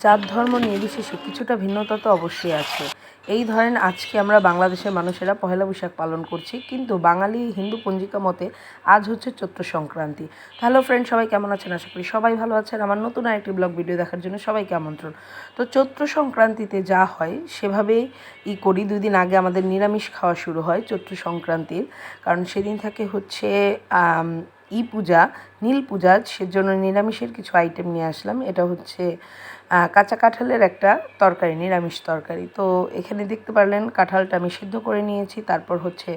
জাত ধর্ম নির্বিশেষে কিছুটা ভিন্নতা তো অবশ্যই আছে। এই ধরেন আজকে আমরা বাংলাদেশের মানুষেরা পহেলা বৈশাখ পালন করছি, কিন্তু বাঙালি হিন্দু পঞ্জিকা মতে আজ হচ্ছে চৈত্র সংক্রান্তি। হ্যালো ফ্রেন্ড সবাই কেমন আছেন? আশা করি সবাই ভালো আছেন। আমার নতুন আরেকটি ব্লগ ভিডিও দেখার জন্য সবাইকে আমন্ত্রণ। তো চৈত্র সংক্রান্তিতে যা হয়, সেভাবেই ই করি। দুই দিন আগে আমাদের নিরামিষ খাওয়া শুরু হয় চৈত্র সংক্রান্তির। কারণ সেদিন থাকে হচ্ছে ই পূজা নীল পূজা, সেজন্য নিরামিষের কিছু আইটেম নিয়ে আসলাম। এটা হচ্ছে কাঁচা কাঁঠালের একটা তরকারি, নিরামিষ তরকারি। তো এখানে দেখতে পারলেন, কাঁঠালটা আমি সিদ্ধ করে নিয়েছি। তারপর হচ্ছে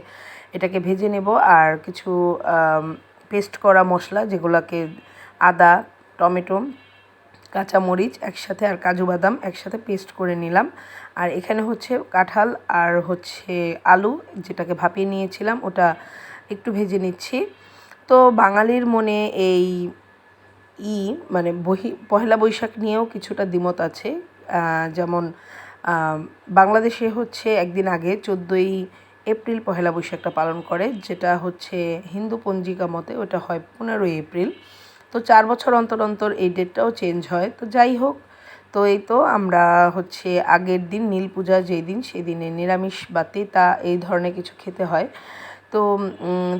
এটাকে ভেজে নেব আর কিছু পেস্ট করা মশলা, যেগুলোকে আদা, টমেটো, কাঁচামরিচ একসাথে আর কাজু বাদাম একসাথে পেস্ট করে নিলাম। আর এখানে হচ্ছে কাঁঠাল আর হচ্ছে আলু, যেটাকে ভাপিয়ে নিয়েছিলাম, ওটা একটু ভেজে নিচ্ছি। তো বাঙালির মনে এই ই মানে বহি, পহেলা বৈশাখ নিয়েও কিছুটা দ্বিমত আছে। যেমন বাংলাদেশে হচ্ছে একদিন আগে চোদ্দোই এপ্রিল পহেলা বৈশাখটা পালন করে, যেটা হচ্ছে হিন্দু পঞ্জিকা মতে ওটা হয় পনেরোই এপ্রিল। তো চার বছর অন্তর অন্তর এই ডেটটাও চেঞ্জ হয়। তো যাই হোক, তো এই তো আমরা হচ্ছে আগের দিন নীল পূজা যেই দিন সেই দিনে নিরামিষ বা তেতা এই ধরনের কিছু খেতে হয়। তো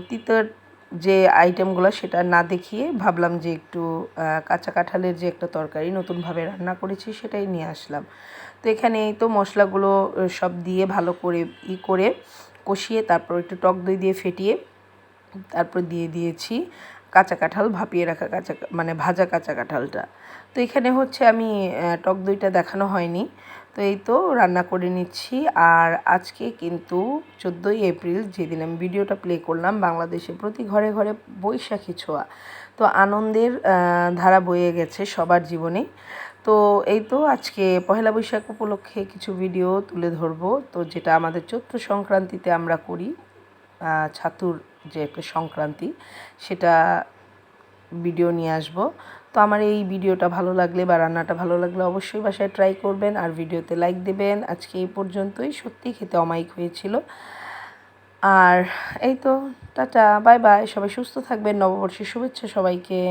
তিতার যে আইটেমগুলো সেটা না দেখিয়ে ভাবলাম যে একটু কাঁচা কাঁঠালের যে একটা তরকারি নতুনভাবে রান্না করেছি সেটাই নিয়ে আসলাম। তো এখানে তো মশলাগুলো সব দিয়ে ভালো করে ই করে কষিয়ে তারপর একটু টক দই দিয়ে ফেটিয়ে তারপর দিয়ে দিয়েছি কাঁচা কাঁঠাল, ভাপিয়ে রাখা কাঁচা মানে ভাজা কাঁচা কাঁঠালটা। তো এখানে হচ্ছে আমি টক দইটা দেখানো হয়নি। তো এই তো রান্না করে নিচ্ছি। আর আজকে কিন্তু চোদ্দোই এপ্রিল যেদিন আমি ভিডিওটা প্লে করলাম, বাংলাদেশে প্রতি ঘরে ঘরে বৈশাখী ছোঁয়া। তো আনন্দের ধারা বয়ে গেছে সবার জীবনে। তো এই তো আজকে পহেলা বৈশাখ উপলক্ষে কিছু ভিডিও তুলে ধরবো। তো যেটা আমাদের চৈত্র সংক্রান্তিতে আমরা করি ছাতুর যে একটা সংক্রান্তি, সেটা ভিডিও নিয়ে আসব। তো আমার এই ভিডিওটা ভালো লাগলে বা রান্নাটা ভালো লাগলে অবশ্যই বাসায় ট্রাই করবেন আর ভিডিওতে লাইক দেবেন। আজকে এই পর্যন্তই। সত্যি খেতে অমায়িক হয়েছিল। আর এই তো, টাটা বাই বাই সবাই সুস্থ থাকবেন। নববর্ষের শুভেচ্ছা সবাইকে।